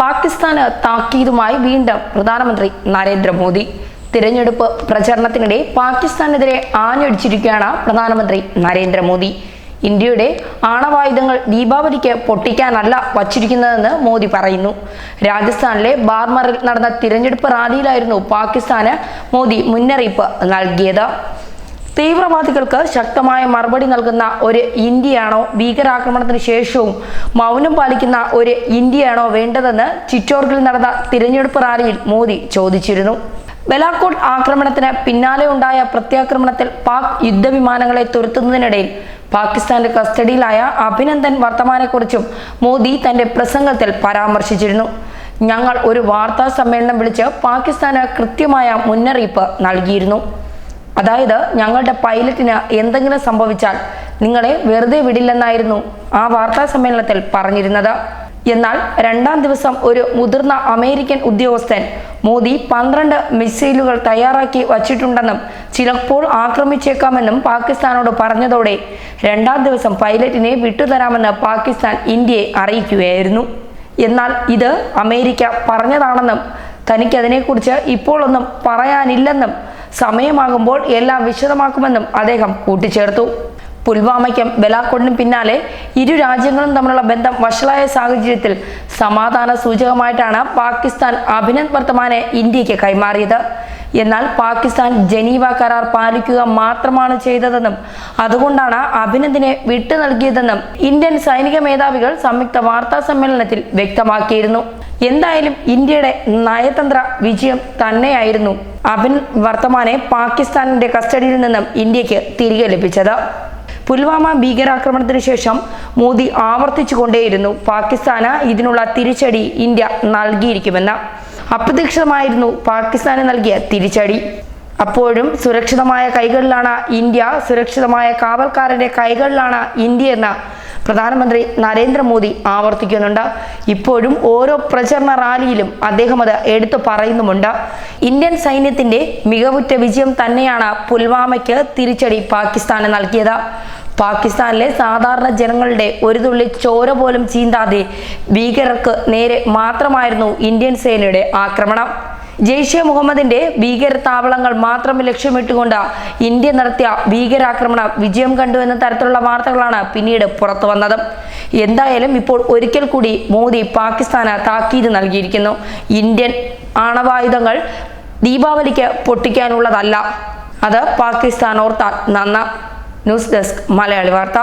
പാകിസ്ഥാന് താക്കീതുമായി വീണ്ടും പ്രധാനമന്ത്രി നരേന്ദ്രമോദി. തിരഞ്ഞെടുപ്പ് പ്രചരണത്തിനിടെ പാകിസ്ഥാനെതിരെ ആഞ്ഞടിച്ചിരിക്കുകയാണ് പ്രധാനമന്ത്രി നരേന്ദ്രമോദി. ഇന്ത്യയുടെ ആണവായുധങ്ങൾ ദീപാവലിക്ക് പൊട്ടിക്കാനല്ല വച്ചിരിക്കുന്നതെന്ന് മോദി പറയുന്നു. രാജസ്ഥാനിലെ ബാർമറിൽ നടന്ന തിരഞ്ഞെടുപ്പ് റാലിയിലായിരുന്നു പാകിസ്ഥാന് മോദി മുന്നറിയിപ്പ് നൽകിയത്. തീവ്രവാദികൾക്ക് ശക്തമായ മറുപടി നൽകുന്ന ഒരു ഇന്ത്യയാണോ ഭീകരാക്രമണത്തിന് ശേഷവും മൗനം പാലിക്കുന്ന ഒരു ഇന്ത്യയാണോ വേണ്ടതെന്ന് ചിറ്റോർഗിൽ നടന്ന തിരഞ്ഞെടുപ്പ് റാലിയിൽ മോദി ചോദിച്ചിരുന്നു. ബലാക്കോട്ട് ആക്രമണത്തിന് പിന്നാലെ ഉണ്ടായ പ്രത്യാക്രമണത്തിൽ പാക് യുദ്ധവിമാനങ്ങളെ തുരത്തുന്നതിനിടയിൽ പാകിസ്ഥാന്റെ കസ്റ്റഡിയിലായ അഭിനന്ദൻ വർത്തമാനെക്കുറിച്ചും മോദി തന്റെ പ്രസംഗത്തിൽ പരാമർശിച്ചിരുന്നു. ഞങ്ങൾ ഒരു വാർത്താ സമ്മേളനം വിളിച്ച് പാകിസ്ഥാന് കൃത്യമായ മുന്നറിയിപ്പ് നൽകിയിരുന്നു. അതായത് ഞങ്ങളുടെ പൈലറ്റിന് എന്തെങ്കിലും സംഭവിച്ചാൽ നിങ്ങളെ വെറുതെ വിടില്ലെന്നായിരുന്നു ആ വാർത്താ സമ്മേളനത്തിൽ പറഞ്ഞിരുന്നത്. എന്നാൽ രണ്ടാം ദിവസം ഒരു മുതിർന്ന അമേരിക്കൻ ഉദ്യോഗസ്ഥൻ മോദി പന്ത്രണ്ട് മിസൈലുകൾ തയ്യാറാക്കി വച്ചിട്ടുണ്ടെന്നും ചിലപ്പോൾ ആക്രമിച്ചേക്കാമെന്നും പാകിസ്ഥാനോട് പറഞ്ഞതോടെ രണ്ടാം ദിവസം പൈലറ്റിനെ വിട്ടുതരാമെന്ന് പാകിസ്ഥാൻ ഇന്ത്യയെ അറിയിക്കുകയായിരുന്നു. എന്നാൽ ഇത് അമേരിക്ക പറഞ്ഞതാണെന്നും തനിക്കതിനെക്കുറിച്ച് ഇപ്പോഴൊന്നും പറയാനില്ലെന്നും സമയമാകുമ്പോൾ എല്ലാം വിശദമാക്കുമെന്നും അദ്ദേഹം കൂട്ടിച്ചേർത്തു. പുൽവാമയ്ക്കും ബലാക്കോട്ടിനും പിന്നാലെ ഇരു രാജ്യങ്ങളും തമ്മിലുള്ള ബന്ധം വഷളായ സാഹചര്യത്തിൽ സമാധാന സൂചകമായിട്ടാണ് പാകിസ്ഥാൻ അഭിനന്ദ് വർത്തമാനെ ഇന്ത്യയ്ക്ക് കൈമാറിയത്. എന്നാൽ പാകിസ്ഥാൻ ജനീവ കരാർ പാലിക്കുക മാത്രമാണ് ചെയ്തതെന്നും അതുകൊണ്ടാണ് അഭിനന്ദിനെ വിട്ടു നൽകിയതെന്നും ഇന്ത്യൻ സൈനിക മേധാവികൾ സംയുക്ത വാർത്താ സമ്മേളനത്തിൽ വ്യക്തമാക്കിയിരുന്നു. എന്തായാലും ഇന്ത്യയുടെ നയതന്ത്ര വിജയം തന്നെയായിരുന്നു അബിൻ വർത്തമാനെ പാകിസ്ഥാനിന്റെ കസ്റ്റഡിയിൽ നിന്നും ഇന്ത്യയ്ക്ക് തിരികെ ലഭിച്ചത്. പുൽവാമ ഭീകരാക്രമണത്തിന് ശേഷം മോദി ആവർത്തിച്ചുകൊണ്ടേയിരുന്നു പാകിസ്ഥാന് ഇതിനുള്ള തിരിച്ചടി ഇന്ത്യ നൽകിയിരിക്കുമെന്ന്. അപ്രതീക്ഷിതമായിരുന്നു പാകിസ്ഥാന് നൽകിയ തിരിച്ചടി. അപ്പോഴും സുരക്ഷിതമായ കൈകളിലാണ് ഇന്ത്യ സുരക്ഷിതമായ കാവൽക്കാരന്റെ കൈകളിലാണ് ഇന്ത്യ എന്ന പ്രധാനമന്ത്രി നരേന്ദ്രമോദി ആവർത്തിക്കുന്നുണ്ട്. ഇപ്പോഴും ഓരോ പ്രചരണ റാലിയിലും അദ്ദേഹം അത് എടുത്തു പറയുന്നുമുണ്ട്. ഇന്ത്യൻ സൈന്യത്തിന്റെ മികവുറ്റ വിജയം തന്നെയാണ് പുൽവാമയ്ക്ക് തിരിച്ചടി പാകിസ്ഥാന് നൽകിയത്. പാകിസ്ഥാനിലെ സാധാരണ ജനങ്ങളുടെ ഒരു തുള്ളി ചോര പോലും ചീന്താതെ ഭീകരർക്ക് നേരെ മാത്രമായിരുന്നു ഇന്ത്യൻ സേനയുടെ ആക്രമണം. ജെയ്ഷെ മുഹമ്മദിന്റെ ഭീകര താവളങ്ങൾ മാത്രം ലക്ഷ്യമിട്ടുകൊണ്ട് ഇന്ത്യ നടത്തിയ ഭീകരാക്രമണം വിജയം കണ്ടു എന്ന തരത്തിലുള്ള വാർത്തകളാണ് പിന്നീട് പുറത്തു വന്നത്. എന്തായാലും ഇപ്പോൾ ഒരിക്കൽ കൂടി മോദി പാകിസ്ഥാന് താക്കീത് നൽകിയിരിക്കുന്നു. ഇന്ത്യൻ ആണവായുധങ്ങൾ ദീപാവലിക്ക് പൊട്ടിക്കാനുള്ളതല്ല. അത് പാകിസ്ഥാൻ ഓർത്താൽ നന്ന ന്യൂസ് ഡെസ്ക് മലയാളി വാർത്ത.